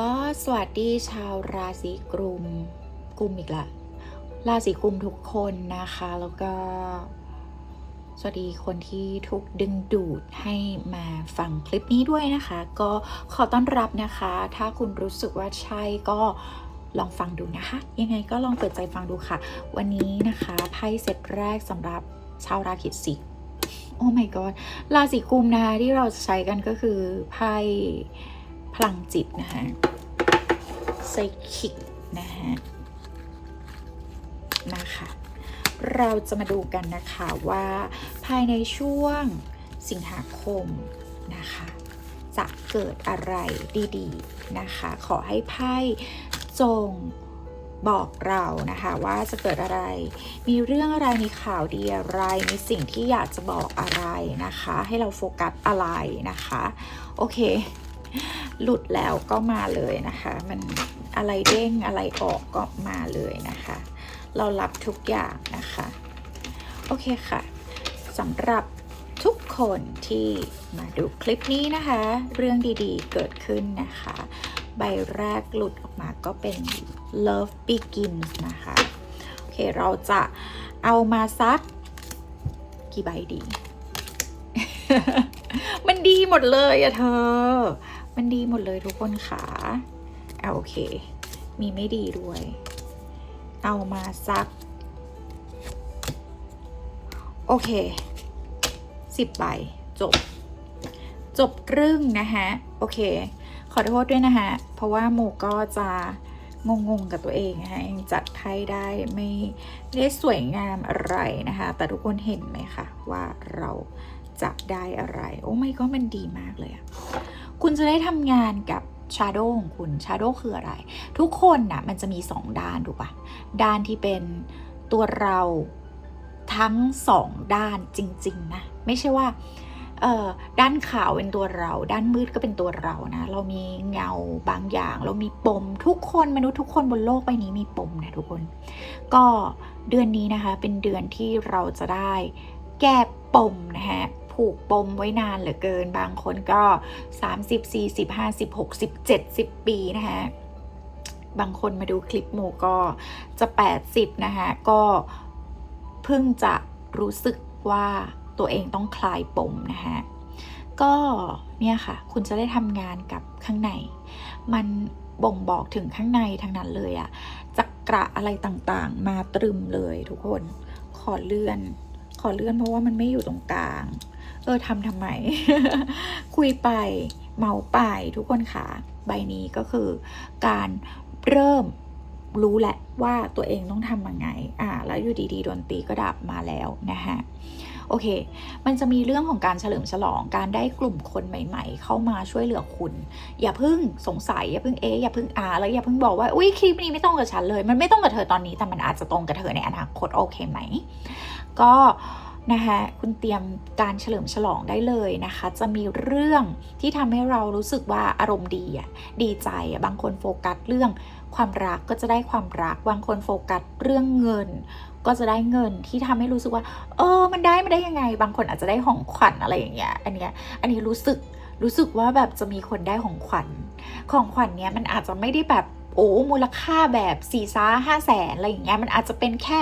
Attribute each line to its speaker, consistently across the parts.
Speaker 1: ก็สวัสดีชาวราศีกลุ่มกลุ่มอีกละราศีกลุ่มทุกคนนะคะ แล้วก็ สวัสดีคนที่ถูกดึงดูดให้มาฟังคลิปนี้ด้วยนะคะ ก็ขอต้อนรับนะคะ ถ้าคุณรู้สึกว่าใช่ก็ลองฟังดูนะคะ ยังไงก็ลองเปิดใจฟังดูค่ะ วันนี้นะคะไพ่เซตแรกสำหรับชาวราศีสิงห์โอ้ my god ราศีกุมนะคะที่เราใช้กันก็คือไพ่ พลังจิตนะคะไซคิกนะคะนะคะ เราจะมาดูกันนะคะว่าภายในช่วงสิงหาคมนะคะ จะเกิดอะไรดีๆนะคะ ขอให้ไพ่จงบอกเรานะคะว่าจะเกิดอะไร มีเรื่องอะไร มีข่าวดีอะไร มีสิ่งที่อยากจะบอกอะไรนะคะ ให้เราโฟกัสอะไรนะคะ โอเค หลุดแล้วก็มาเลยนะคะ มันอะไรเด้งอะไรออกก็มาเลยนะคะ เรารับทุกอย่างนะคะ โอเคค่ะสำหรับทุกคนที่มาดูคลิปนี้นะคะ เรื่องดีๆเกิดขึ้นนะคะ ใบแรกหลุดออกมาก็เป็น love begins นะคะ โอเค เราจะเอามาซักกี่ใบดี มันดีหมดเลยอะเธอ มันดีหมดเลยทุกคนค่ะเอาโอเค มีไม่ดีด้วย เอามาซัก โอเคสิบใบจบ จบครึ่งนะคะโอเค ขอโทษด้วยนะคะเพราะว่าโมก็จะงงๆกับตัวเองนะคะยังจัดไพ่ได้ไม่ไม่ได้สวยงามอะไรนะคะ แต่ทุกคนเห็นไหมคะว่าเราจะได้อะไร โอ้ไม่ก็มันดีมากเลยอะ คุณจะได้ทำงานกับชาโดของคุณชาโดคืออะไร ทุกคนนะ่ะมันจะมีสองด้านถูกปะด้านที่เป็นตัวเราทั้งสองด้านจริง ๆ นะ ไม่ใช่ว่าเออด้านขาวเป็นตัวเรา ด้านมืดก็เป็นตัวเรานะ เรามีเงาบางอย่าง เรามีปมทุกคนมนุษย์ทุกคนบนโลกใบนี้มีปมนะทุกคน ก็เดือนนี้นะคะเป็นเดือนที่เราจะได้แก้ปมนะฮะ ผูกปมไว้นานเหลือเกิน บางคนก็ 30 40 50 60 70 ปีนะฮะบางคนมาดูคลิปโมก็จะ 80 นะคะก็เพิ่งจะรู้สึกว่าตัวเองต้องคลายปมนะคะก็เนี่ยค่ะ คุณจะได้ทำงานกับข้างใน มันบ่งบอกถึงข้างในทั้งนั้นเลยอะจักระอะไรต่างๆ มาตรึมเลยทุกคน ขอเลื่อน ขอเลื่อนเพราะว่ามันไม่อยู่ตรงกลาง เออทำทำไม คุยไปเมาไปทุกคนค่ะ ใบนี้ก็คือการเริ่มรู้แหละว่าตัวเองต้องทำยังไง อ่า แล้วอยู่ดีๆดนตรีก็ดับมาแล้วนะคะโอเค มันจะมีเรื่องของการเฉลิมฉลอง การได้กลุ่มคนใหม่ ๆ เข้ามาช่วยเหลือคุณ อย่าเพิ่งสงสัย อย่าเพิ่งเอะอย่าเพิ่งอาแล้วอย่าเพิ่งบอกว่า อุ้ยคลิปนี้ไม่ต้องกับฉันเลย มันไม่ต้องกับเธอตอนนี้ แต่มันอาจจะตรงกับเธอในอนาคตโอเคไหม ก็ นะคะคุณเตรียมการเฉลิมฉลองได้เลยนะคะ จะมีเรื่องที่ทำให้เรารู้สึกว่าอารมณ์ดีอะดีใจอะบางคนโฟกัสเรื่องความรักก็จะได้ความรัก บางคนโฟกัสเรื่องเงิน ก็จะได้เงินที่ทำให้รู้สึกว่า เออ มันได้ไม่ได้ยังไง บางคนอาจจะได้ของขวัญอะไรอย่างเงี้ย อันเนี้ย อันนี้รู้สึก รู้สึกว่าแบบจะมีคนได้ของขวัญ ของขวัญเนี้ยมันอาจจะไม่ได้แบบโอ้มูลค่าแบบสี่ซ่าห้าแสนอะไรอย่างเงี้ย มันอาจจะเป็นแค่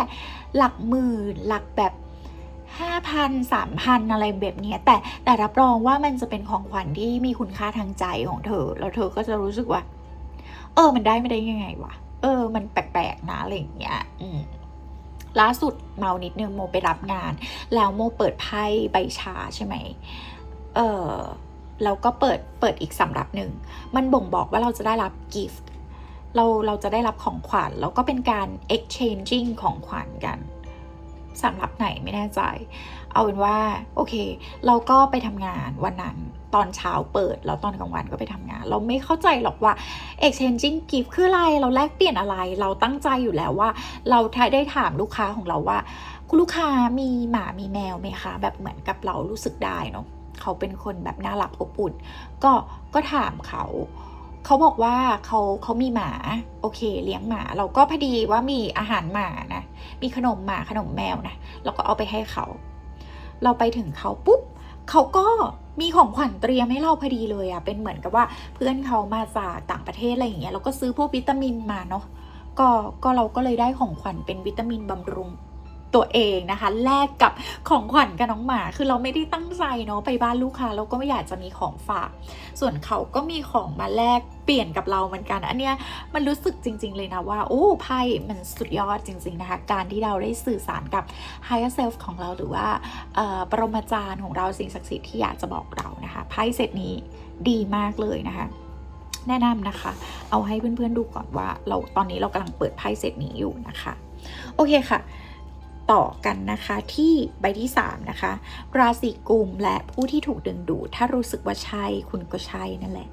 Speaker 1: หลักหมื่นหลักแบบ ห้าพันสามพันอะไรแบบนี้แต่แต่รับรองว่ามันจะเป็นของขวัญที่มีคุณค่าทางใจของเธอ แล้วเธอก็จะรู้สึกว่า เออ มันได้ไม่ได้ยังไงวะเออ มันแปลกๆนะอะไรอย่างเงี้ย อืมล่าสุดเมานิดนึงโมไปรับงาน แล้วโมเปิดไพ่ใบชาใช่ไหมเออแล้วก็เปิดเปิดอีกสำรับหนึ่ง มันบ่งบอกว่าเราจะได้รับกิฟต์เราเราจะได้รับของขวัญแล้วก็เป็นการ exchanging ของขวัญกัน สำหรับไหนไม่แน่ใจ เอาเป็นว่าโอเค เราก็ไปทำงานวันนั้นตอนเช้าเปิด แล้วตอนกลางวันก็ไปทำงาน เราไม่เข้าใจหรอกว่า exchanging gift คืออะไร เราแลกเปลี่ยนอะไร เราตั้งใจอยู่แล้วว่า เราได้ถามลูกค้าของเราว่า คุณลูกค้ามีหมามีแมวไหมคะ แบบเหมือนกับเรารู้สึกได้เนาะเขาเป็นคนแบบน่ารักอบอุ่น ก็ก็ถามเขา เขาบอกว่าเขาเขามีหมา โอเค เลี้ยงหมา เราก็พอดีว่ามีอาหารหมานะ มีขนมหมาขนมแมวนะเราก็เอาไปให้เขา เราไปถึงเขาปุ๊บเขาก็มีของขวัญเตรียมให้เราพอดีเลยอะเป็นเหมือนกับว่าเพื่อนเขามาจากต่างประเทศอะไรอย่างเงี้ยเราก็ซื้อพวกวิตามินมาเนาะก็ก็เราก็เลยได้ของขวัญเป็นวิตามินบำรุง ตัวเองนะคะ แลกกับของขวัญกับน้องหมา คือเราไม่ได้ตั้งใจเนาะไปบ้านลูกค้าเราก็ไม่อยากจะมีของฝาก ส่วนเขาก็มีของมาแลกเปลี่ยนกับเราเหมือนกัน อันเนี้ยมันรู้สึกจริง ๆ เลยนะว่า โอ้ไพ่มันสุดยอดจริง ๆ นะคะ การที่เราได้สื่อสารกับ higher self ของเราหรือว่าปรมาจารย์ของเราสิ่งศักดิ์สิทธิ์ที่อยากจะบอกเรานะคะไพ่เซตนี้ดีมากเลยนะคะแนะนำนะคะ เอาให้เพื่อนๆดูก่อนว่า เราตอนนี้เรากำลังเปิดไพ่เซตนี้อยู่นะคะ โอเคค่ะ ต่อกันนะคะที่ใบที่ 3 นะคะ ราศีกุมและผู้ที่ถูกดึงดูดถ้ารู้สึกว่าใช่คุณก็ใช่นั่นแหละ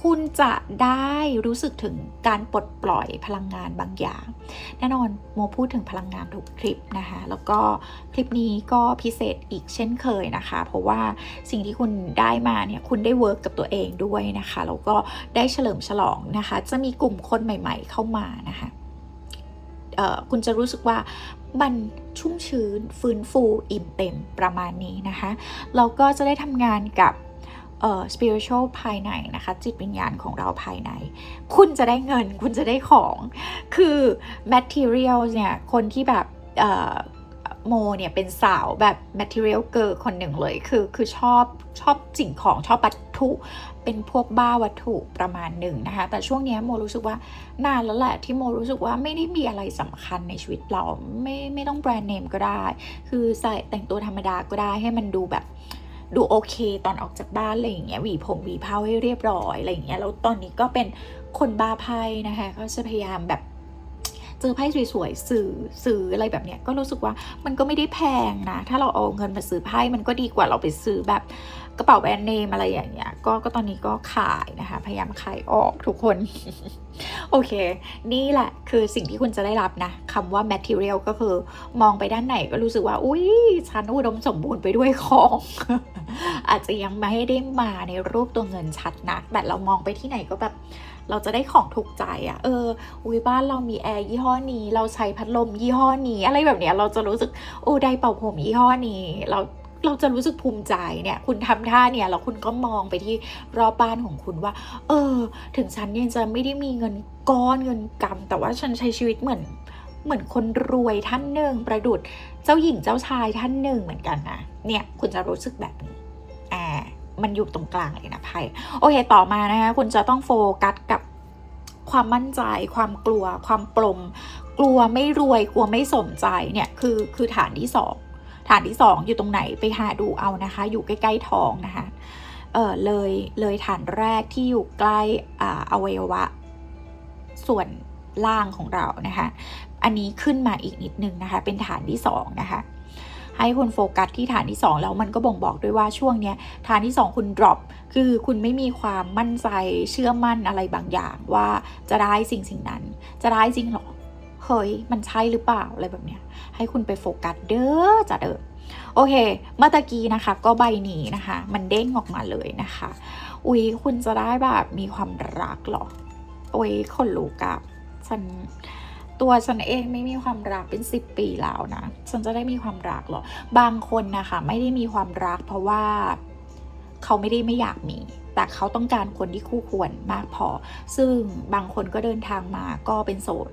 Speaker 1: คุณจะได้รู้สึกถึงการปลดปล่อยพลังงานบางอย่าง แน่นอนโมพูดถึงพลังงานทุกคลิปนะคะ แล้วก็คลิปนี้ก็พิเศษอีกเช่นเคยนะคะ เพราะว่าสิ่งที่คุณได้มาเนี่ยคุณได้เวิร์กกับตัวเองด้วยนะคะ แล้วก็ได้เฉลิมฉลองนะคะ จะมีกลุ่มคนใหม่ ๆ เข้ามานะคะคุณจะรู้สึกว่า มันชุ่มชื้นฟื้นฟูอิ่มเต็มประมาณนี้นะคะเราก็จะได้ทำงานกับเอ่อ spiritual ภายในนะคะ จิตวิญญาณของเราภายใน คุณจะได้เงิน คุณจะได้ของ คือ material เนี่ย คนที่แบบเอ่อ โมเนี่ยเป็นสาวแบบ material girl คนหนึ่งเลย คือคือชอบชอบสิ่งของชอบวัตถุ เป็นพวกบ้าวัตถุประมาณหนึ่งนะคะ แต่ช่วงนี้โมรู้สึกว่านานแล้วแหละที่โมรู้สึกว่าไม่ได้มีอะไรสำคัญในชีวิตเราไม่ไม่ต้องแบรนด์เนมก็ได้ คือใส่แต่งตัวธรรมดาก็ได้ให้มันดูแบบดูโอเคตอนออกจากบ้านอะไรอย่างเงี้ยหวีผมหวีเผ้าให้เรียบร้อยอะไรอย่างเงี้ยแล้วตอนนี้ก็เป็นคนบ้าไพ่นะคะก็จะพยายามแบบ เจอไพ่สวยๆสื่อซื้ออะไรแบบเนี้ยก็รู้สึกว่ามันก็ไม่ได้แพงนะ ถ้าเราเอาเงินมาซื้อไพ่มันก็ดีกว่าเราไปซื้อแบบกระเป๋าแบรนด์เนมอะไรอย่างเงี้ยก็ก็ตอนนี้ก็ขายนะคะ พยายามขายออกทุกคน โอเค นี่แหละคือสิ่งที่คุณจะได้รับนะคำว่า material ก็คือมองไปด้านไหนก็รู้สึกว่า อุ้ยฉันอุดมสมบูรณ์ไปด้วยของ อาจจะยังไม่ได้มาในรูปตัวเงินชัดนักแต่เรามองไปที่ไหนก็แบบ เราจะได้ของถูกใจอะ่ะ เออ อุ้ยบ้านเรามีแอร์ยี่ห้อนี้ เราใช้พัดลมยี่ห้อนี้ อะไรแบบเนี้ย เราจะรู้สึก โอ้ได้เป่าผมยี่ห้อนี้ เราเราจะรู้สึกภูมิใจเนี่ย คุณทำท่าเนี่ยแล้วคุณก็มองไปที่รอบบ้านของคุณว่า เออ ถึงฉันเนี่ยจะไม่ได้มีเงินก้อนเงินกำแต่ว่าฉันใช้ชีวิตเหมือน เหมือนคนรวยท่านหนึ่งประดุดเจ้าหญิงเจ้าชายท่านหนึ่งเหมือนกันนะเนี่ย คุณจะรู้สึกแบบนี้อ่า มันอยู่ตรงกลางเลยนะไพ่โอเค ต่อมานะคะคุณจะต้องโฟกัสกับความมั่นใจ ความกลัว ความปลมกลัวไม่รวยกลัวไม่สมใจเนี่ยคือคือฐานที่สองฐานที่สองอยู่ตรงไหนไปหาดูเอานะคะ อยู่ใกล้ๆท้องนะคะเออเลยเลยฐานแรกที่อยู่ใกล้อ่าอวัยวะ ส่วนล่างของเรานะคะ อันนี้ขึ้นมาอีกนิดนึงนะคะ เป็นฐานที่สองนะคะ ให้คุณโฟกัสที่ฐานที่ 2 แล้วมันก็บ่งบอกด้วยว่าช่วงเนี้ยฐานที่ 2 คุณ drop คือคุณไม่มีความมั่นใจเชื่อมั่นอะไรบางอย่างว่าจะได้สิ่งสิ่งนั้น จะได้จริงหรอเฮ้ยมันใช่หรือเปล่าอะไรแบบเนี้ยให้คุณไปโฟกัสเด้อจะเด้อโอเคเมื่อตะกี้นะคะ ก็ใบนี้นะคะ มันเด้งออกมาเลยนะคะ อุ๊ยคุณจะได้แบบมีความรักหรอโอ้ยคนลูกอะฉัน ตัวฉันเองไม่มีความรักเป็น 10 ปีแล้วนะ ฉันจะได้มีความรักหรอ บางคนนะคะไม่ได้มีความรัก เพราะว่าเขาไม่ได้ไม่อยากมี แต่เขาต้องการคนที่คู่ควรมากพอ ซึ่งบางคนก็เดินทางมาก็เป็นโสด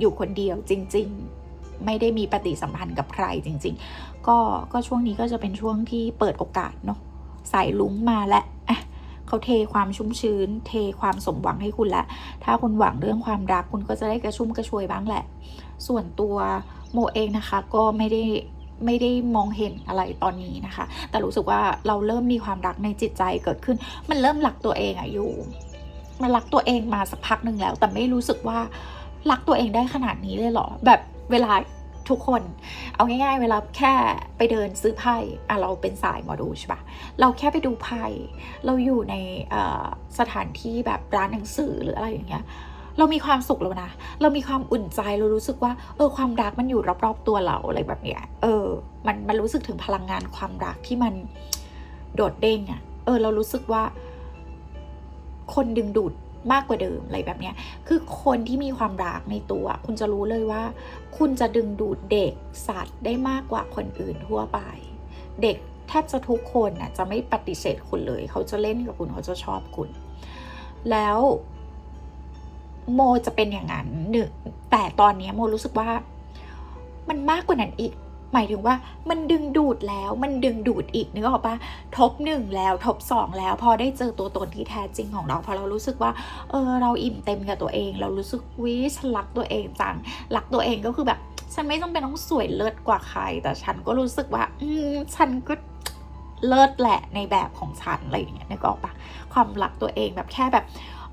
Speaker 1: อยู่คนเดียวจริง ๆ ไม่ได้มีปฏิสัมพันธ์กับใครจริง ๆ ก็ก็ช่วงนี้ก็จะเป็นช่วงที่เปิดโอกาสเนาะสายลุ้งมาและอะ เขาเทความชุ่มชื้น เทความสมหวังให้คุณละ ถ้าคุณหวังเรื่องความรักคุณก็จะได้กระชุ่มกระชวยบ้างแหละ ส่วนตัวโมเองนะคะก็ไม่ได้ไม่ได้มองเห็นอะไรตอนนี้นะคะ แต่รู้สึกว่าเราเริ่มมีความรักในจิตใจเกิดขึ้น มันเริ่มรักตัวเองอะอยู่ มันรักตัวเองมาสักพักหนึ่งแล้ว แต่ไม่รู้สึกว่ารักตัวเองได้ขนาดนี้เลยเหรอ แบบเวลา ทุกคน เอาง่าย ๆ เวลาแค่ไปเดินซื้อไพ่อะเราเป็นสายหมอดูใช่ปะเราแค่ไปดูไพ่เราอยู่ในสถานที่แบบร้านหนังสือหรืออะไรอย่างเงี้ยเรามีความสุขแล้วนะ เรามีความอุ่นใจ เรารู้สึกว่า เออ ความรักมันอยู่รอบๆตัวเราอะไรแบบเนี้ย เออ มัน มันรู้สึกถึงพลังงานความรักที่มันโดดเด้งอะ่ะ เออ เรารู้สึกว่า คนดึงดูด มากกว่าเดิมอะไรแบบเนี้ยคือคนที่มีความรักในตัว คุณจะรู้เลยว่า คุณจะดึงดูดเด็กสัตว์ได้มากกว่าคนอื่นทั่วไป เด็กแทบจะทุกคนน่ะจะไม่ปฏิเสธคุณเลย เขาจะเล่นกับคุณเขาจะชอบคุณ แล้วโมจะเป็นอย่างนั้นหนึ่งแต่ตอนนี้โมรู้สึกว่า มันมากกว่านั้นอีก หมายถึงว่ามันดึงดูดแล้วมันดึงดูดอีกนึกออกปะทบหนึ่งแล้วทบสองแล้ว พอได้เจอตัวตนที่แท้จริงของเราพอเรารู้สึกว่าเออเราอิ่มเต็มกับตัวเอง เรารู้สึกวิฉันรักตัวเองจังรักตัวเองก็คือแบบ ฉันไม่จำเป็นต้องสวยเลิศกว่าใคร แต่ฉันก็รู้สึกว่า อืมฉันก็เลิศแหละในแบบของฉันอะไรอย่างเงี้ยนึกออกปะความรักตัวเองแบบแค่แบบ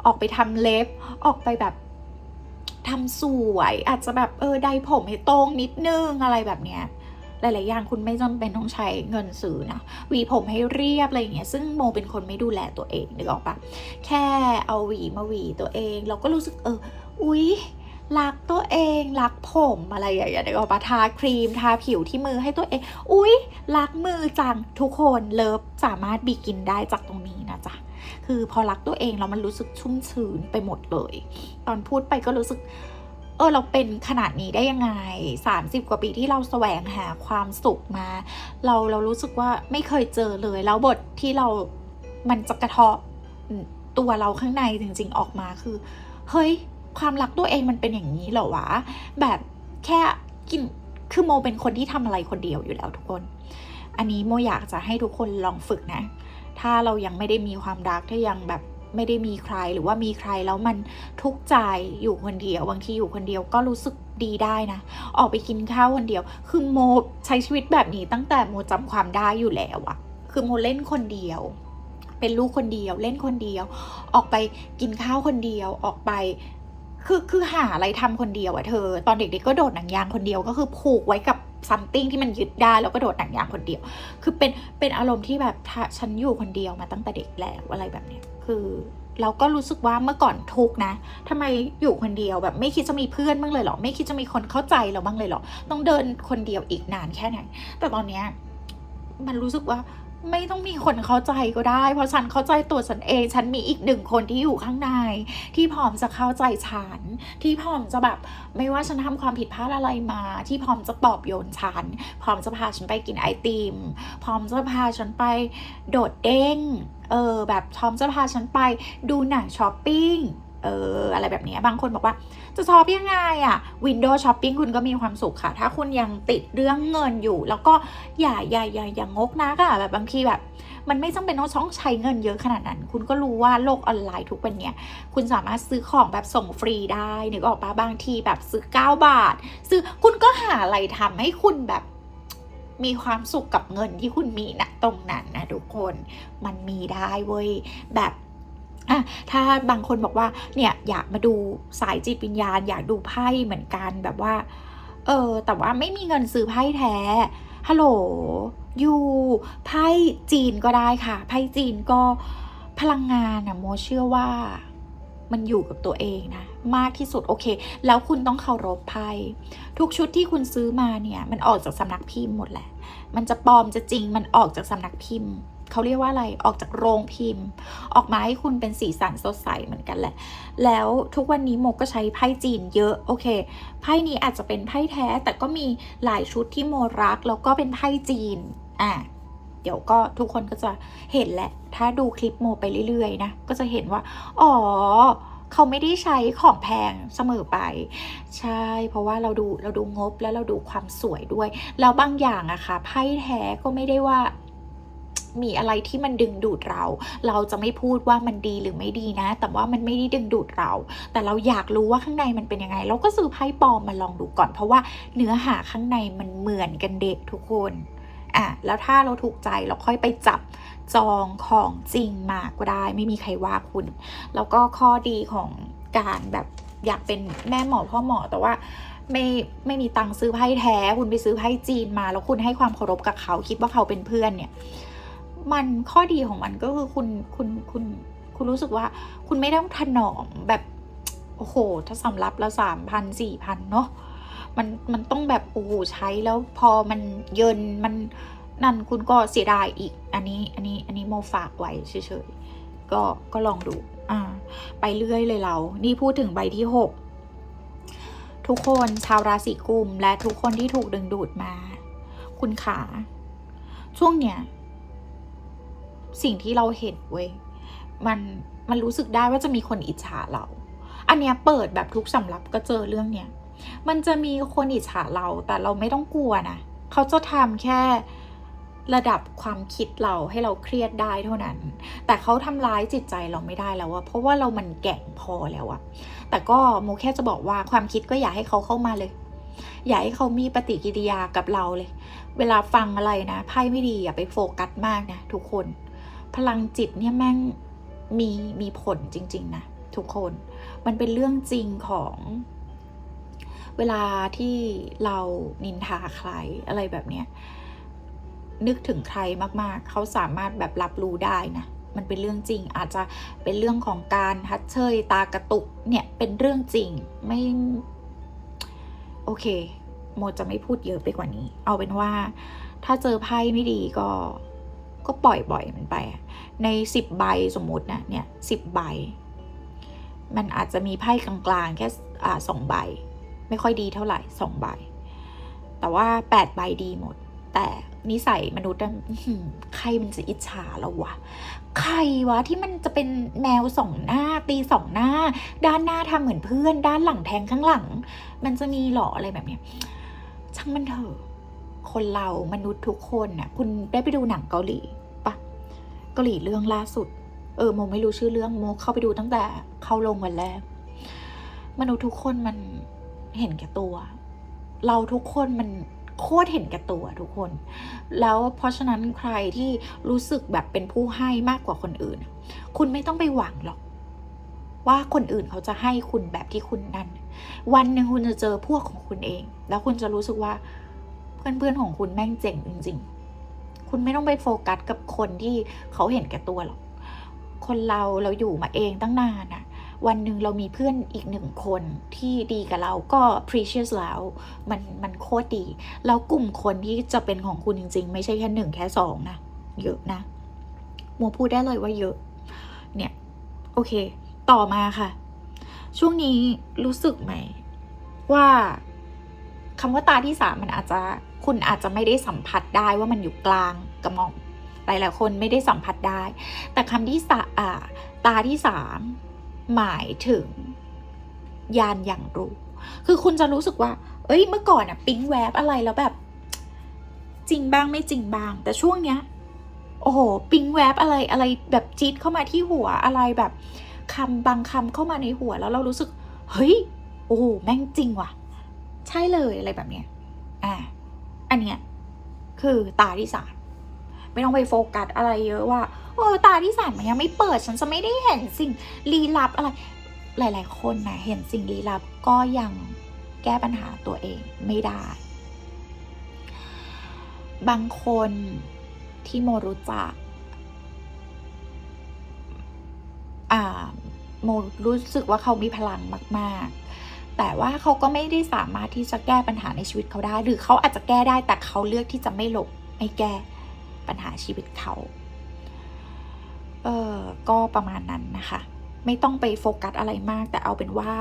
Speaker 1: ออกไปทำเล็บออกไปแบบทำสวยอาจจะแบบเออไดผมให้ตรงนิดนึงอะไรแบบเนี้ย หลาย ๆ อย่างคุณไม่จำเป็นต้องใช้เงินซื้อนะหวีผมให้เรียบอะไรอย่างเงี้ยซึ่งโมเป็นคนไม่ดูแลตัวเองนึกออกปะแค่เอาหวีมาหวีตัวเอง เราก็รู้สึกเอออุ๊ยรักตัวเองรักผมอะไรอย่างเงี้ยนึกออกปะทาครีมทาผิวที่มือให้ตัวเอง อุ๊ยรักมือจังทุกคนเลิฟสามารถบีกินได้จากตรงนี้นะจ๊ะคือพอรักตัวเองแล้วมันรู้สึกชุ่มชื้นไปหมดเลย ตอนพูดไปก็รู้สึก เออเราเป็นขนาดนี้ได้ยังไง 30 กว่าปีที่เราแสวงหาความสุขมา เราเรารู้สึกว่าไม่เคยเจอเลย แล้วบทที่เรา มันจะกระเทาะตัวเราข้างในจริงๆออกมาคือ เฮ้ย ความรักตัวเองมันเป็นอย่างนี้เหรอวะ แบบแค่กิน คือโมเป็นคนที่ทำอะไรคนเดียวอยู่แล้วทุกคน อันนี้โมอยากจะให้ทุกคนลองฝึกนะ ถ้าเรายังไม่ได้มีความรักถ้ายังแบบ ไม่ได้มีใครหรือว่ามีใครแล้วมันทุกข์ใจอยู่คนเดียว บางทีอยู่คนเดียวก็รู้สึกดีได้นะ ออกไปกินข้าวคนเดียว คือโมใช้ชีวิตแบบนี้ตั้งแต่โมจำความได้อยู่แล้วอะคือโมเล่นคนเดียว เป็นลูกคนเดียว เล่นคนเดียว ออกไปกินข้าวคนเดียว ออกไปคือคือหาอะไรทำคนเดียวอะเธอ ตอนเด็กๆก็โดดหนังยางคนเดียวก็คือผูกไว้กับ ซัมติงที่มันยึดได้แล้วก็โดดหนังยางคนเดียว คือเป็นเป็นอารมณ์ที่แบบถ้าฉันอยู่คนเดียวมาตั้งแต่เด็กแล้วอะไรแบบเนี้ยคือเราก็รู้สึกว่าเมื่อก่อนทุกนะทำไมอยู่คนเดียวแบบไม่คิดจะมีเพื่อนบ้างเลยเหรอ ไม่คิดจะมีคนเข้าใจเราบ้างเลยเหรอ ต้องเดินคนเดียวอีกนานแค่ไหน แต่ตอนเนี้ยมันรู้สึกว่า ไม่ต้องมีคนเข้าใจก็ได้ เพราะฉันเข้าใจตัวฉันเอง ฉันมีอีกหนึ่งคนที่อยู่ข้างใน ที่พร้อมจะเข้าใจฉัน ที่พร้อมจะแบบไม่ว่าฉันทำความผิดพลาดอะไรมา ที่พร้อมจะปลอบโยนฉัน พร้อมจะพาฉันไปกินไอติม พร้อมจะพาฉันไปโดดเด้ง เออแบบพร้อมจะพาฉันไปดูหนังช้อปปิ้ง เอออะไรแบบนี้บางคนบอกว่าจะช็อปยังไงอะวินโดว์ช้อปปิ้งคุณก็มีความสุขค่ะ ถ้าคุณยังติดเรื่องเงินอยู่ แล้วก็อย่าอย่าอย่าอย่างงกนะค่ะแบบบางทีแบบ มันไม่จำเป็นต้องช่องใช้เงินเยอะขนาดนั้น คุณก็รู้ว่าโลกออนไลน์ทุกวันเนี้ยคุณสามารถซื้อของแบบส่งฟรีได้นึกออกปะบางทีแบบซื้อ 9 บาท ซื้อคุณก็หาอะไรทำให้คุณแบบมีความสุขกับเงินที่คุณมีนะตรงนั้นนะทุกคน มันมีได้เว้ยแบบ อะถ้าบางคนบอกว่าเนี่ยอยากมาดูสายจิตวิญญาณ อยากดูไพ่เหมือนกันแบบว่า เออแต่ว่าไม่มีเงินซื้อไพ่แท้ฮัลโหลยูไพ่จีนก็ได้ค่ะ ไพ่จีนก็พลังงานอะโมเชื่อว่ามันอยู่กับตัวเองนะ มากที่สุดโอเค แล้วคุณต้องเคารพไพ่ทุกชุดที่คุณซื้อมาเนี่ย มันออกจากสำนักพิมพ์หมดแหละ มันจะปลอมจะจริงมันออกจากสำนักพิมพ์ เขาเรียกว่าอะไรออกจากโรงพิมพ์ ออกมาให้คุณเป็นสีสันสดใสเหมือนกันแหละ แล้วทุกวันนี้โมก็ใช้ไพ่จีนเยอะโอเคไพ่นี้อาจจะเป็นไพ่แท้ แต่ก็มีหลายชุดที่โมรัก แล้วก็เป็นไพ่จีนอะเดี๋ยวก็ทุกคนก็จะเห็นแหละ ถ้าดูคลิปโมไปเรื่อยๆนะก็จะเห็นว่าอ๋อเขาไม่ได้ใช้ของแพงเสมอไป ใช่ เพราะว่าเราดูเราดูงบแล้วเราดูความสวยด้วย แล้วบางอย่างอะค่ะไพ่แท้ก็ไม่ได้ว่า มีอะไรที่มันดึงดูดเรา เราจะไม่พูดว่ามันดีหรือไม่ดีนะ แต่ว่ามันไม่ได้ดึงดูดเรา แต่เราอยากรู้ว่าข้างในมันเป็นยังไง เราก็ซื้อไพ่ปลอมมาลองดูก่อน เพราะว่าเนื้อหาข้างในมันเหมือนกันเด็กทุกคนอะแล้วถ้าเราถูกใจเราค่อยไปจับจองของจริงมาก็ได้ ไม่มีใครว่าคุณ แล้วก็ข้อดีของการแบบอยากเป็นแม่หมอพ่อหมอแต่ว่าไม่ไม่มีตังค์ซื้อไพ่แท้ คุณไปซื้อไพ่จีนมา แล้วคุณให้ความเคารพกับเขา คิดว่าเขาเป็นเพื่อนเนี่ย มันข้อดีของมันก็คือคุณคุณคุณคุณรู้สึกว่า คุณไม่ต้องถนอมแบบ โอ้โห ถ้าสำรับล้วสามพันสี่พันเนาะมันมันต้องแบบโอ้โหใช้แล้วพอมันเยินมันนั่นคุณก็เสียดายอีก อันนี้อันนี้อันนี้โมฝากไว้เฉยๆก็ก็ลองดูอ่าไปเรื่อยเลยเรา นี่พูดถึงใบที่หกทุกคนชาวราศีกุม และทุกคนที่ถูกดึงดูดมา คุณขา ช่วงเนี้ย สิ่งที่เราเห็นเว้ยมันมันรู้สึกได้ว่าจะมีคนอิจฉาเรา อันเนี้ยเปิดแบบทุกสำรับก็เจอเรื่องเนี้ยมันจะมีคนอิจฉาเราแต่เราไม่ต้องกลัวนะเขาจะทำแค่ระดับความคิดเราให้เราเครียดได้เท่านั้น แต่เขาทำร้ายจิตใจเราไม่ได้แล้วอะเพราะว่าเรามันแก่งพอแล้วอะแต่ก็โมแค่จะบอกว่าความคิดก็อย่าให้เขาเข้ามาเลย อย่าให้เขามีปฏิกิริยากับเราเลย เวลาฟังอะไรนะไพ่ไม่ดีอย่าไปโฟกัสมากนะทุกคน พลังจิตเนี่ยแม่งมีมีผลจริง ๆ นะ ทุกคน มันเป็นเรื่องจริงของ เวลาที่เรานินทาใครอะไรแบบเนี้ยนึกถึงใครมากๆ เขาสามารถแบบรับรู้ได้นะ มันเป็นเรื่องจริง อาจจะเป็นเรื่องของการฮัดเชยตากระตุกเนี่ยเป็นเรื่องจริงไม่โอเค โมจะไม่พูดเยอะไปกว่านี้ เอาเป็นว่าถ้าเจอไพ่ไม่ดีก็ ก็ปล่อยบ่อยมันไปในสิบใบสมมุตินะเนี่ยสิบใบ มันอาจจะมีไพ่กลางๆแค่อ่าสองใบ ไม่ค่อยดีเท่าไหร่สองใบ แต่ว่าแปดใบดีหมด แต่นิสัยมนุษย์ใครมันจะอิจฉาเราวะ ใครวะที่มันจะเป็นแมวสองหน้า ตีสองหน้า ด้านหน้าทำเหมือนเพื่อน ด้านหลังแทงข้างหลัง มันจะมีหรออะไรแบบเนี้ยช่างมันเถอะ คนเรามนุษย์ทุกคนน่ะ คุณได้ไปดูหนังเกาหลีปะเกาหลีเรื่องล่าสุด เออโมไม่รู้ชื่อเรื่องโมเข้าไปดูตั้งแต่เข้าลงวันแรก มนุษย์ทุกคนมันเห็นแก่ตัว เราทุกคนมันโคตรเห็นแก่ตัวทุกคน แล้วเพราะฉะนั้นใครที่รู้สึกแบบเป็นผู้ให้มากกว่าคนอื่น คุณไม่ต้องไปหวังหรอก ว่าคนอื่นเขาจะให้คุณแบบที่คุณนั่นวันหนึ่งคุณจะเจอพวกของคุณเอง แล้วคุณจะรู้สึกว่า เพื่อนๆของคุณแม่งเจ๋งจริง ๆ คุณไม่ต้องไปโฟกัสกับคนที่เขาเห็นแก่ตัวหรอก คนเราเราอยู่มาเองตั้งนานอะวันหนึ่งเรามีเพื่อนอีกหนึ่งคนที่ดีกับเราก็ precious แล้วมันมันโคตรดี แล้วกลุ่มคนที่จะเป็นของคุณจริง ๆ ไม่ใช่แค่หนึ่งแค่สองนะ เยอะนะโมพูดได้เลยว่าเยอะ เนี่ย โอเค ต่อมาค่ะ ช่วงนี้รู้สึกไหม ว่า คำว่าตาที่สามมันอาจจะคุณอาจจะไม่ได้สัมผัสได้ว่ามันอยู่กลางกระหม่อมหลายๆคนไม่ได้สัมผัสได้ แต่คำที่สาตาที่สามหมายถึงยานอย่างรู้ คือคุณจะรู้สึกว่า เอ้ย เมื่อก่อนอะปิ๊งแวบอะไรแล้วแบบ จริงบ้างไม่จริงบ้าง แต่ช่วงเนี้ย โอ้โห ปิ๊งแวบอะไรอะไรแบบจี๊ดเข้ามาที่หัวอะไรแบบคำบางคำเข้ามาในหัวแล้วเรารู้สึก เฮ้ย โอ้แม่งจริงว่ะ ใช่เลยอะไรแบบเนี้ยอ่าอันเนี้ยคือตาที่สามไม่ต้องไปโฟกัสอะไรเยอะว่าเออตาที่สามมันยังไม่เปิดฉันจะไม่ได้เห็นสิ่งลี้ลับอะไร หลาย ๆ คนนะเห็นสิ่งลี้ลับก็ยังแก้ปัญหาตัวเองไม่ได้ บางคนที่โมรู้จักอ่าโมรู้สึกว่าเขามีพลังมาก ๆ แต่ว่าเขาก็ไม่ได้สามารถที่จะแก้ปัญหาในชีวิตเขาได้ หรือเขาอาจจะแก้ได้แต่เขาเลือกที่จะไม่หลบไม่แก้ปัญหาชีวิตเขาเออก็ประมาณนั้นนะคะ ไม่ต้องไปโฟกัสอะไรมาก แต่เอาเป็นว่า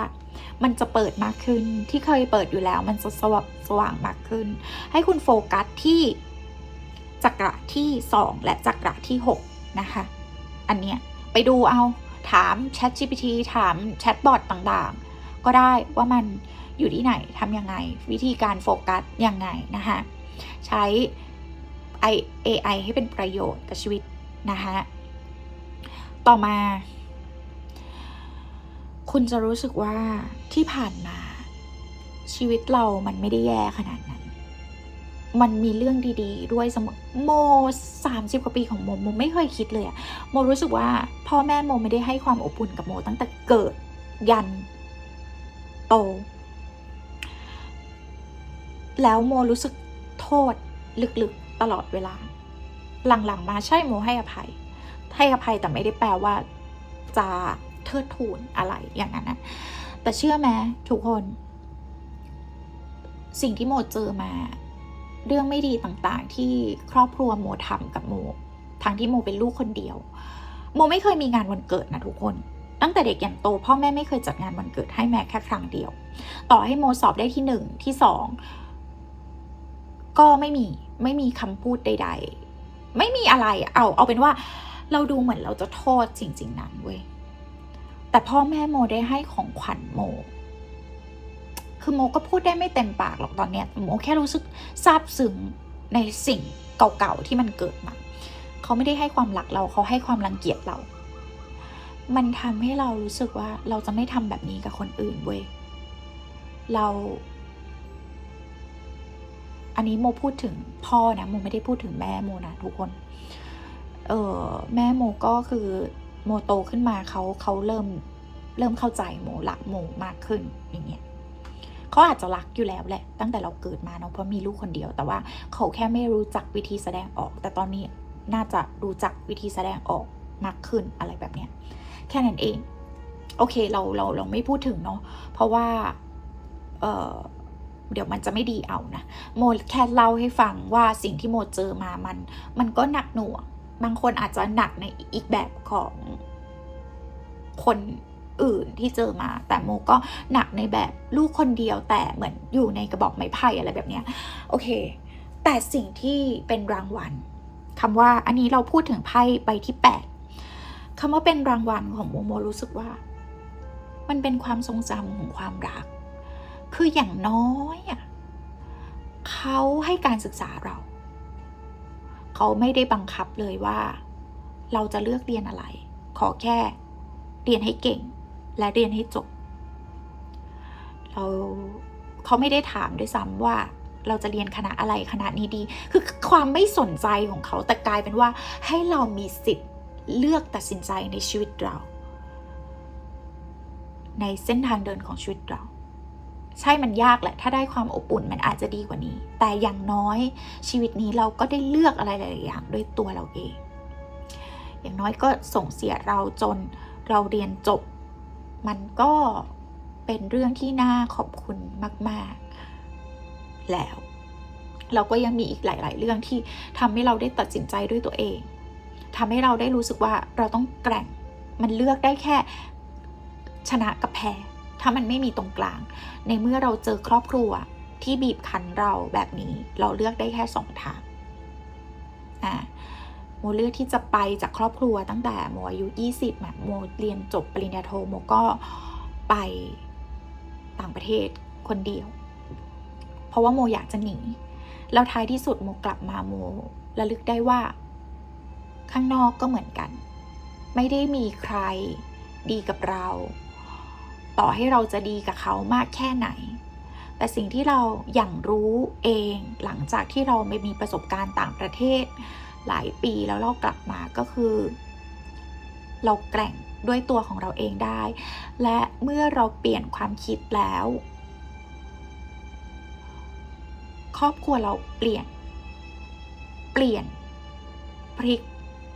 Speaker 1: มันจะเปิดมากขึ้นที่เคยเปิดอยู่แล้ว มันจะสว่างสว่างมากขึ้น ให้คุณโฟกัสที่จักระที่ 2 และจักระที่ 6 นะคะ อันเนี้ยไปดูเอาถาม Chat GPT ถามแชทบอทต่าง ก็ได้ว่ามันอยู่ที่ไหนทำยังไง วิธีการโฟกัสยังไงนะคะใช้ AI ให้เป็นประโยชน์กับชีวิตนะคะต่อมา คุณจะรู้สึกว่าที่ผ่านมา ชีวิตเรามันไม่ได้แย่ขนาดนั้น มันมีเรื่องดีๆ ด้วยสมอโมสามสิบกว่าปีของโมโมไม่เคยคิดเลยอะโมรู้สึกว่าพ่อแม่โมไม่ได้ให้ความอบอุ่นกับโมตั้งแต่เกิดยัน ต แล้วโมรู้สึกโทษลึกๆตลอดเวลา หลังๆ มาใช่โมให้อภัย ให้อภัยแต่ไม่ได้แปลว่าจะเทิดทูนอะไรอย่างนั้นนะแต่เชื่อไหมทุกคน สิ่งที่โมเจอมา เรื่องไม่ดีต่างๆ ที่ครอบครัวโมทำกับโมทั้งที่โมเป็นลูกคนเดียว โมไม่เคยมีงานวันเกิดนะทุกคน ตั้งแต่เด็กยันโตพ่อแม่ไม่เคยจัดงานวันเกิดให้แม่แค่ครั้งเดียว ต่อให้โมสอบได้ที่หนึ่งที่สองก็ไม่มีไม่มีคำพูดใด ๆ ไม่มีอะไรเอาเอาเป็นว่าเราดูเหมือนเราจะโทษสิ่งสิ่งนั้นเว้ยแต่พ่อแม่โมได้ให้ของขวัญโม คือโมก็พูดได้ไม่เต็มปากหรอกตอนเนี้ยโมแค่รู้สึกซาบซึ้งในสิ่งเก่าๆที่มันเกิดมาเขาไม่ได้ให้ความรักเราเขาให้ความรังเกียจเรา มันทำให้เรารู้สึกว่าเราจะไม่ทำแบบนี้กับคนอื่นเว้ย เรา อันนี้โมพูดถึงพ่อนะโมไม่ได้พูดถึงแม่โมนะทุกคน เออแม่โมก็คือโมโตขึ้นมาเขาเขาเริ่มเริ่มเข้าใจโมรักโมมากขึ้นอย่างเงี้ยเขาอาจจะรักอยู่แล้วแหละ ตั้งแต่เราเกิดมาเนาะเพราะมีลูกคนเดียว แต่ว่าเขาแค่ไม่รู้จักวิธีแสดงออก แต่ตอนนี้น่าจะรู้จักวิธีแสดงออกมากขึ้นอะไรแบบเนี้ย แค่นั้นเอง โอเคเราเราเราไม่พูดถึงเนาะเพราะว่าเออเดี๋ยวมันจะไม่ดีเอานะโมแค่เล่าให้ฟังว่าสิ่งที่โมเจอมามัน มันก็หนักหน่วงบางคนอาจจะหนักในอีกแบบของคนอื่นที่เจอมา แต่โมก็หนักในแบบลูกคนเดียวแต่เหมือนอยู่ในกระบอกไม้ไผ่อะไรแบบเนี้ยโอเค แต่สิ่งที่เป็นรางวัลคำว่าอันนี้เราพูดถึงไพ่ใบที่แปด คำว่าเป็นรางวัลของโมโมรู้สึกว่า มันเป็นความทรงจำของความรัก คืออย่างน้อยอะเขาให้การศึกษาเรา เขาไม่ได้บังคับเลยว่า เราจะเลือกเรียนอะไร ขอแค่เรียนให้เก่ง และเรียนให้จบ เราเขาไม่ได้ถามด้วยซ้ำว่าเราจะเรียนคณะอะไรคณะนี้ดี คือความไม่สนใจของเขาแต่กลายเป็นว่าให้เรามีสิทธิ์ เลือกตัดสินใจในชีวิตเรา ในเส้นทางเดินของชีวิตเรา ใช่มันยากแหละ ถ้าได้ความอบอุ่นมันอาจจะดีกว่านี้ แต่อย่างน้อยชีวิตนี้เราก็ได้เลือกอะไรหลายอย่างด้วยตัวเราเอง อย่างน้อยก็ส่งเสียเราจนเราเรียนจบ มันก็เป็นเรื่องที่น่าขอบคุณมาก ๆ แล้ว เราก็ยังมีอีกหลาย ๆ เรื่องที่ทำให้เราได้ตัดสินใจด้วยตัวเอง ทำให้เราได้รู้สึกว่าเราต้องแกร่ง มันเลือกได้แค่ชนะกับแพ้ ถ้ามันไม่มีตรงกลาง ในเมื่อเราเจอครอบครัวที่บีบคั้นเราแบบนี้ เราเลือกได้แค่สองทาง อ่าโมเลือกที่จะไปจากครอบครัวตั้งแต่โมอายุ 20แบบโมเรียนจบปริญญาโทโมก็ไปต่างประเทศคนเดียว เพราะว่าโมอยากจะหนี แล้วท้ายที่สุดโมกลับมาโมระลึกได้ว่า ข้างนอกก็เหมือนกัน ไม่ได้มีใครดีกับเรา ต่อให้เราจะดีกับเขามากแค่ไหน แต่สิ่งที่เราอย่างรู้เองหลังจากที่เราไม่มีประสบการณ์ต่างประเทศ หลายปีแล้วเรากลับมาก็คือ เราแกร่งด้วยตัวของเราเองได้ และเมื่อเราเปลี่ยนความคิดแล้ว ครอบครัวเราเปลี่ยน เปลี่ยนพลิก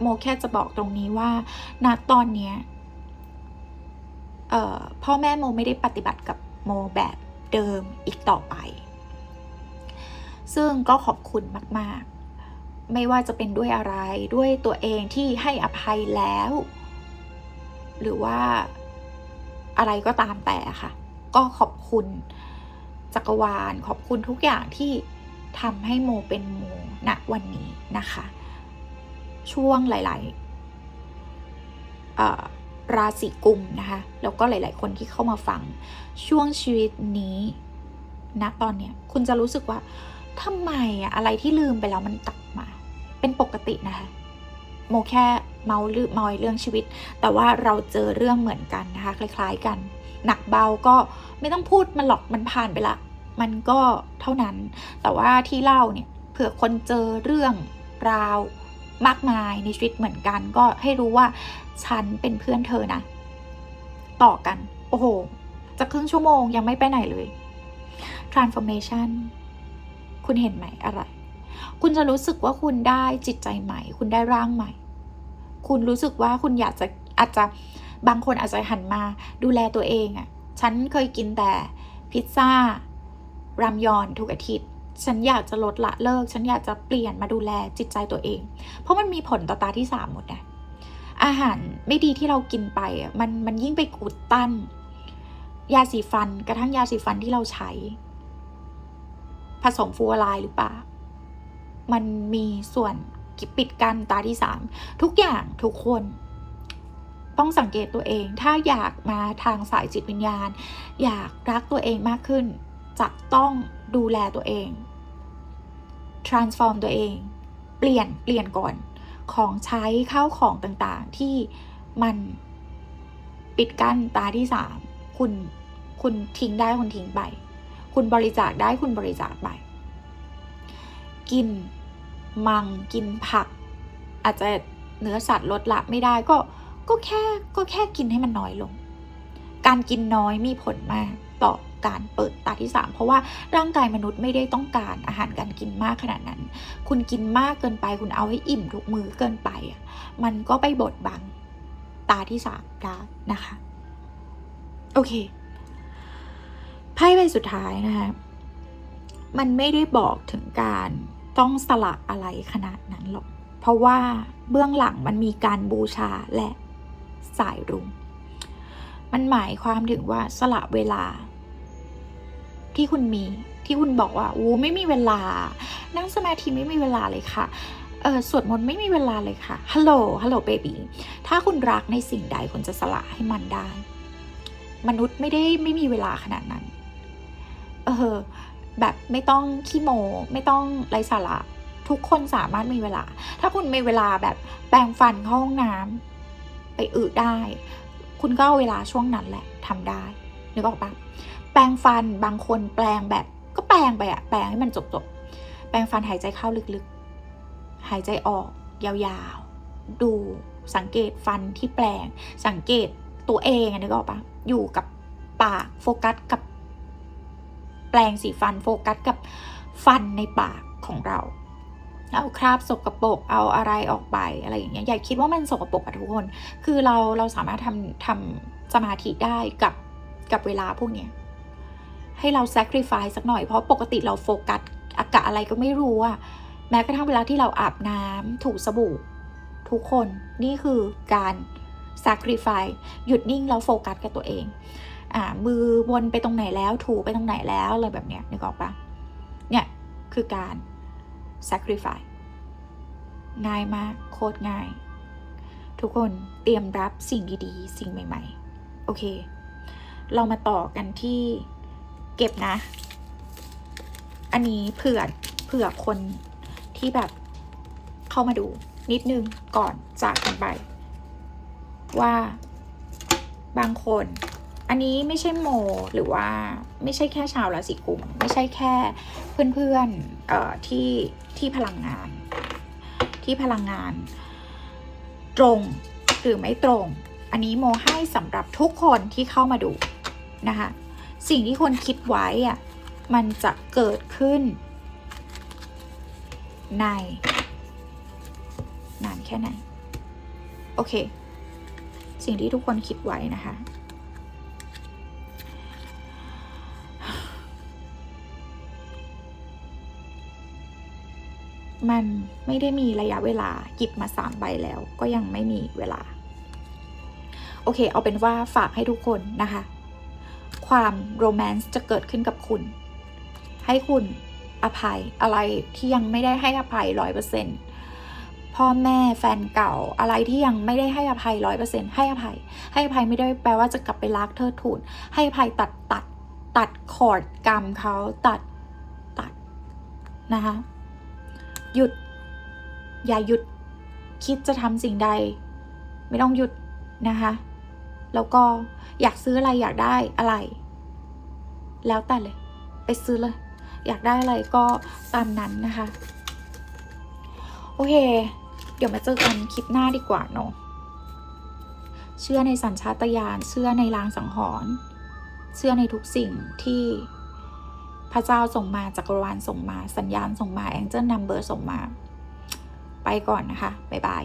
Speaker 1: โมแค่จะบอกตรงนี้ว่าณตอนเนี้ยพ่อแม่โมไม่ได้ปฏิบัติกับโมแบบเดิมอีกต่อไป ซึ่งก็ขอบคุณมาก ๆ ไม่ว่าจะเป็นด้วยอะไรด้วยตัวเองที่ให้อภัยแล้ว หรือว่าอะไรก็ตามแต่ค่ะ ก็ขอบคุณจักรวาลขอบคุณทุกอย่างที่ทำให้โมเป็นโมณวันนี้นะคะ ช่วงหลายๆราศีกุมนะคะแล้วก็หลาย ๆ คนที่เข้ามาฟังช่วงชีวิตนี้ณตอนเนี้ยคุณจะรู้สึกว่าทำไมอะอะไรที่ลืมไปแล้วมันกลับมา เป็นปกตินะคะโมแค่เมาลืมอยเรื่องชีวิต แต่ว่าเราเจอเรื่องเหมือนกันนะคะ คล้าย ๆ กัน หนักเบาก็ไม่ต้องพูดมันหรอกมันผ่านไปละ มันก็เท่านั้น แต่ว่าที่เล่าเนี่ยเผื่อคนเจอเรื่องราว มากมายในชีวิตเหมือนกัน ก็ให้รู้ว่าฉันเป็นเพื่อนเธอนะ ต่อกัน โอ้โหจะครึ่งชั่วโมงยังไม่ไปไหนเลย transformation คุณเห็นไหมอะไร คุณจะรู้สึกว่าคุณได้จิตใจใหม่ คุณได้ร่างใหม่ คุณรู้สึกว่าคุณอยากจะอาจจะบางคนอาจจะหันมาดูแลตัวเองอะ่ะ ฉันเคยกินแต่พิซซ่ารามยอนทุกอาทิตย์ ฉันอยากจะลดละเลิก ฉันอยากจะเปลี่ยนมาดูแลจิตใจตัวเอง เพราะมันมีผลต่อตาที่สามหมดนะอาหารไม่ดีที่เรากินไปมันมันยิ่งไปกุดตั้น ยาสีฟันกระทั่งยาสีฟันที่เราใช้ ผสมฟูออไรหรือเปล่า มันมีส่วนปิดกั้นตาที่สามทุกอย่างทุกคนต้องสังเกตตัวเอง ถ้าอยากมาทางสายจิตวิญญาณ อยากรักตัวเองมากขึ้น จะต้อง ดูแลตัวเอง transform ตัวเอง เปลี่ยนเปลี่ยนก่อน ของใช้ข้าวของต่างๆ ที่มันปิดกั้นตาที่สามคุณคุณทิ้งได้คุณทิ้งไป คุณบริจาคได้คุณบริจาคไป กินมังกินผัก อาจจะเนื้อสัตว์ลดละไม่ได้ก็ก็แค่ก็แค่กินให้มันน้อยลง การกินน้อยมีผลมากต่อ การเปิดตาที่สามเพราะว่าร่างกายมนุษย์ไม่ได้ต้องการอาหารการกินมากขนาดนั้น คุณกินมากเกินไป คุณเอาให้อิ่มทุกมือเกินไปอะมันก็ไปบดบังตาที่สามได้นะคะ โอเคไพ่ใบสุดท้ายนะคะมันไม่ได้บอกถึงการต้องสละอะไรขนาดนั้นหรอก เพราะว่าเบื้องหลังมันมีการบูชาและสายรุ้งมันหมายความถึงว่าสละเวลา ที่คุณมีที่คุณบอกว่าอู้ไม่มีเวลา นั่งสมาธิไม่มีเวลาเลยค่ะเออสวดมนต์ไม่มีเวลาเลยค่ะฮัลโหลฮัลโหลเบบีถ้าคุณรักในสิ่งใดคุณจะสละให้มันได้ มนุษย์ไม่ได้ไม่มีเวลาขนาดนั้น เออแบบไม่ต้องขี้โม ไม่ต้องไรสาระ ทุกคนสามารถมีเวลา ถ้าคุณมีเวลาแบบแปรงฟันเข้าห้องน้ำไปอึได้ คุณก็เอาเวลาช่วงนั้นแหละทำได้นึกออกปะ ปรงฟันบางคนแปรงแบบ ก็แปรงไปอะแปรงให้มันจบๆแปรงฟันหายใจเข้าลึกๆ หายใจออกยาวๆ ดูสังเกตฟันที่แปลง สังเกตตัวเองอะนึกออกปะอยู่กับปากโฟกัสกับ แปลงสีฟันโฟกัสกับฟันในปากของเรา เอาคราบสกรปรกเอาอะไรออกไปอะไรอย่างเงี้ยอย่าคิดว่ามันสกรปรกอะทุกคน คือเราเราสามารถทำทำสมาธิได้กับกับเวลาพวกเนี้ย ให้เรา sacrifice สักหน่อยเพราะปกติเราโฟกัสอากาศอะไรก็ไม่รู้อะแม้กระทั่งเวลาที่เราอาบน้ำถูสบู่ ทุกคนนี่คือการ sacrifice หยุดนิ่งแล้วโฟกัสกับตัวเองอ่ามือวนไปตรงไหนแล้วถูไปตรงไหนแล้วอะไรแบบเนี้ยนึกออกปะเนี่ยคือการ sacrifice ง่ายมากโคตรง่าย ทุกคนเตรียมรับสิ่งดีๆ สิ่งใหม่ ๆ โอเค เรามาต่อกันที่ เก็บนะ อันนี้เผื่อเผื่อคนที่แบบเข้ามาดูนิดนึงก่อนจากกันไป ว่าบางคน อันนี้ไม่ใช่โมหรือว่าไม่ใช่แค่ชาวราศีกุมไม่ใช่แค่เพื่อนๆเอ่อที่ที่พลังงาน ที่พลังงาน ตรงหรือไม่ตรง อันนี้โมให้สำหรับทุกคนที่เข้ามาดูนะคะ สิ่งที่คนคิดไว้อะมันจะเกิดขึ้น ใน นานแค่ไหน โอเค สิ่งที่ทุกคนคิดไว้นะคะ มันไม่ได้มีระยะเวลาหยิบมาสามใบแล้ว ก็ยังไม่มีเวลา โอเค เอาเป็นว่าฝากให้ทุกคนนะคะ ความโรแมนต์จะเกิดขึ้นกับคุณ ให้คุณอภัยอะไรที่ยังไม่ได้ให้อภัยร้อยเปอร์เซ็นต์พ่อแม่แฟนเก่าอะไรที่ยังไม่ได้ให้อภัยร้อยเปอร์เซ็นต์ให้อภัย ให้อภัยไม่ได้แปลว่าจะกลับไปรักเธอทูนให้อภัยตัดตัดตัดคอร์ดกรรมเขาตัดตัดนะคะหยุด อย่าหยุดคิดจะทำสิ่งใด ไม่ต้องหยุดนะคะ แล้วก็อยากซื้ออะไรอยากได้อะไร แล้วแต่เลย ไปซื้อเลย อยากได้อะไรก็ตามนั้นนะคะ โอเค เดี๋ยวมาเจอกันคลิปหน้าดีกว่าเนาะเชื่อในสัญชาตญาณเชื่อในลางสังหรณ์เชื่อในทุกสิ่งที่พระเจ้าส่งมาจักรวาลส่งมา สัญญาณส่งมาแองเจิลนัมเบอร์ส่งมา ไปก่อนนะคะ บ๊ายบาย